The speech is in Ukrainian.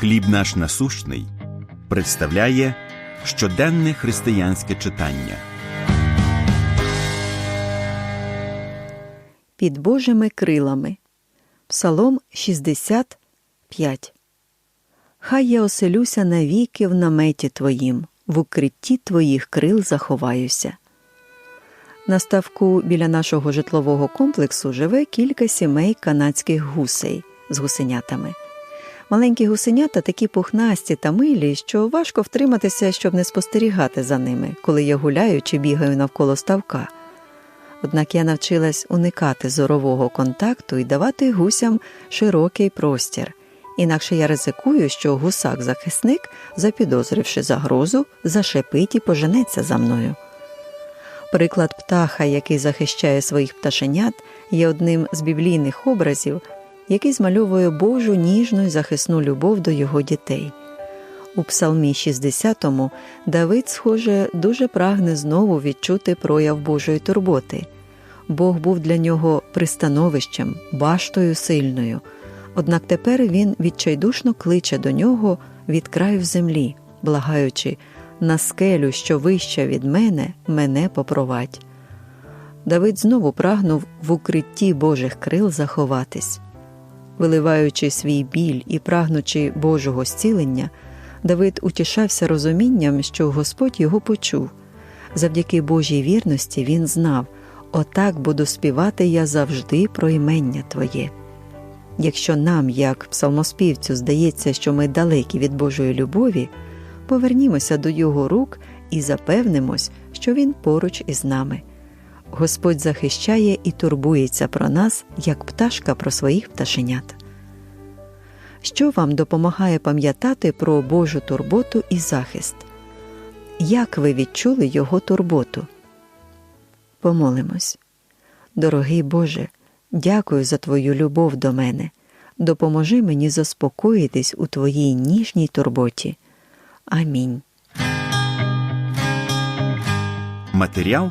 Хліб наш насущний представляє щоденне християнське читання. Під Божими крилами. Псалом 65. Хай я оселюся навіки в наметі Твоїм, в укритті Твоїх крил заховаюся. На ставку біля нашого житлового комплексу живе кілька сімей канадських гусей з гусенятами. Маленькі гусенята такі пухнасті та милі, що важко втриматися, щоб не спостерігати за ними, коли я гуляю чи бігаю навколо ставка. Однак я навчилась уникати зорового контакту і давати гусям широкий простір. Інакше я ризикую, що гусак-захисник, запідозривши загрозу, зашепить і поженеться за мною. Приклад птаха, який захищає своїх пташенят, є одним з біблійних образів, який змальовує Божу ніжну й захисну любов до його дітей. У Псалмі 60 Давид, схоже, дуже прагне знову відчути прояв Божої турботи. Бог був для нього пристановищем, баштою сильною, однак тепер він відчайдушно кличе до нього від краю землі, благаючи на скелю, що вища від мене, мене попровадь. Давид знову прагнув в укритті Божих крил заховатись. Виливаючи свій біль і прагнучи Божого зцілення, Давид утішався розумінням, що Господь його почув. Завдяки Божій вірності він знав отак буду співати я завжди про імення Твоє. Якщо нам, як псалмоспівцю, здається, що ми далекі від Божої любові, повернімося до Його рук і запевнимось, що Він поруч із нами. Господь захищає і турбується про нас, як пташка про своїх пташенят. Що вам допомагає пам'ятати про Божу турботу і захист? Як ви відчули Його турботу? Помолимось. Дорогий Боже, дякую за Твою любов до мене. Допоможи мені заспокоїтись у Твоїй ніжній турботі. Амінь. Матеріал